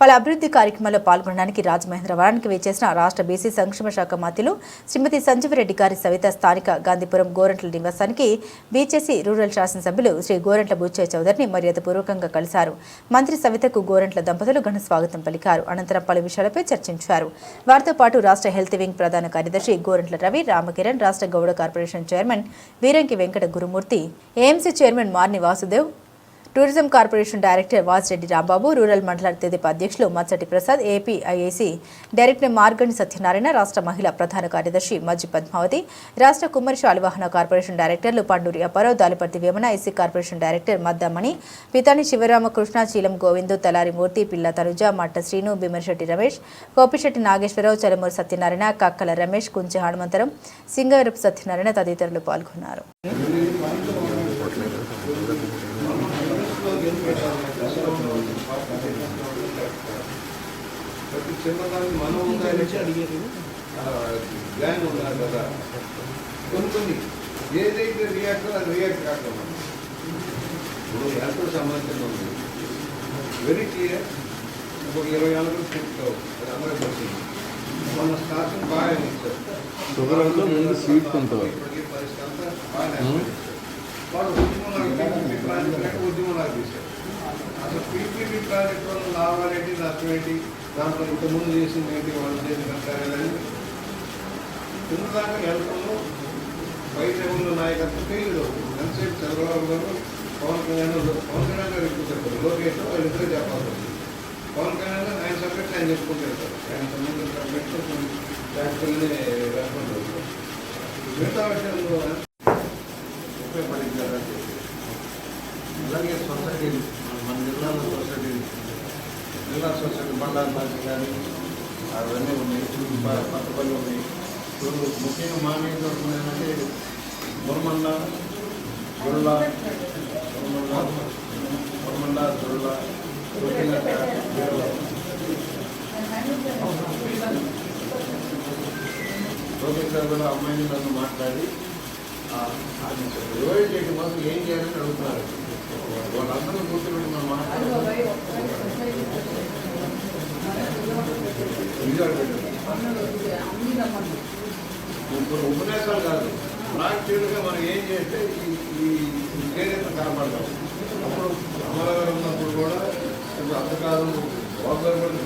పలు అభివృద్ధి కార్యక్రమాల్లో పాల్గొనడానికి రాజమహేంద్రవరానికి వేచేసిన రాష్ట్ర బీసీ సంక్షేమ శాఖ మంత్రులు శ్రీమతి సంజీవరెడ్డి గారి సవిత స్థానిక గాంధీపురం గోరంట్ల నివాసానికి బీచేసీ రూరల్ శాసనసభ్యులు శ్రీ గోరంట్ల బుచ్చయ్య చౌదరిని మర్యాదపూర్వకంగా కలిశారు. మంత్రి సవితకు గోరంట్ల దంపతులు ఘన స్వాగతం పలికారు. అనంతరం పలు విషయాలపై చర్చించారు. వారితో పాటు రాష్ట్ర హెల్త్ వింగ్ ప్రధాన కార్యదర్శి గోరంట్ల రవి రామకిరణ్ రాష్ట్ర Gowda corporation chairman Veeranki Venkata Gurumurthy AMC chairman Marni Vasudev tourism corporation director Vasireddy Rambabu rural మండల తెదేప అధ్యక్షులు Machati Prasad AP IAC director Margandi Satyanarayana రాష్ట్ర మహిళా ప్రధాన కార్యదర్శి మజ్జి పద్మావతి రాష్ట్ర కుమ్మరి శాలివాహన కార్పొరేషన్ డైరెక్టర్లు Panduri Apparao Daliparthi Vemana SC corporation director Maddamani Pitani Sivaramakrishna Cheelam Govindu Talari Murthy Pilla Tanuja Matta Srinu Bhimarisetti Ramesh Kopisetti Nageswararao చలమూరు Satyanarayana కక్కల Ramesh కుంచె హనుమంతరం సింగవరపు సత్యనారాయణ తదితరులు పాల్గొన్నారు. ప్రతి చిన్నదానికి మనం ఉండాలి గ్యాంగ్ ఉన్నారు కదా కొన్ని కొన్ని ఏదైతే రియాక్ట్ అది రియాక్ట్ కాకుండా ఇప్పుడు హెల్త్ సంబంధించిన ఉంది వెరీ క్లియర్ ఒక ఇరవై ఏళ్ళ స్ట్రిక్ట్ అది వచ్చింది మన స్టార్టింగ్ బాగా ఇచ్చారు ముందు స్వీట్ పరిస్థితి అంతా ఉంది. వాడు ప్రాజెక్ట్ ఉద్యమంలో తీశారు అసలు పీపీపీ ప్రాజెక్ట్ వల్ల లాభాలు ఏంటి నష్టం ఏంటి దాంట్లో ఇంతకుముందు చేసింది ఏంటి వాళ్ళు చేసిన అంటారు కింద దాకా వెళ్తాము పై లెవెల్లో నాయకత్వం ఫెయిల్డ్ ఎంతసేపు చంద్రబాబు గారు పవన్ కళ్యాణ్ పవన్ కళ్యాణ్ గారు ఎక్కువ చెప్పారు లోకేష్ వాళ్ళిద్దరే చెప్పాలి. పవన్ కళ్యాణ్ గారు ఆయన సబ్జెక్ట్ ఆయన చెప్పుకుంటారు. ఆయన సంబంధించిన సబ్జెక్ట్ యాక్చువల్లీ రాసుకుంటూ వెళ్తారు మిగతా విషయంలో ఉపయోగపడింది అలాగే సొసైటీ మన జిల్లాలో సొసైటీ జిల్లా సొసైటీ బండారు పార్టీ కానీ అవన్నీ ఉన్నాయి. పక్క పనులు ఉన్నాయి. ఇప్పుడు ముఖ్యంగా మా నియోజకవర్గం ఏంటంటే గురుమండ గురుల మురమండ మురమండ గురుల రుచిలక గారు కూడా అమ్మాయిని నన్ను మాట్లాడి రివైవ్ చేయడం కోసం ఏం చేయాలని అడుగుతున్నారు. వాళ్ళందరూ కూర్చోబెట్టి మనం ఇప్పుడు ఉపన్యాసాలు కాదు. ప్రాక్టికల్గా మనం ఏం చేస్తే ఈ ఈ ఏదైతే కనపడతాం అప్పుడు అమరగారు ఉన్నప్పుడు కూడా ఇప్పుడు అంతకాలం వాగ్దానం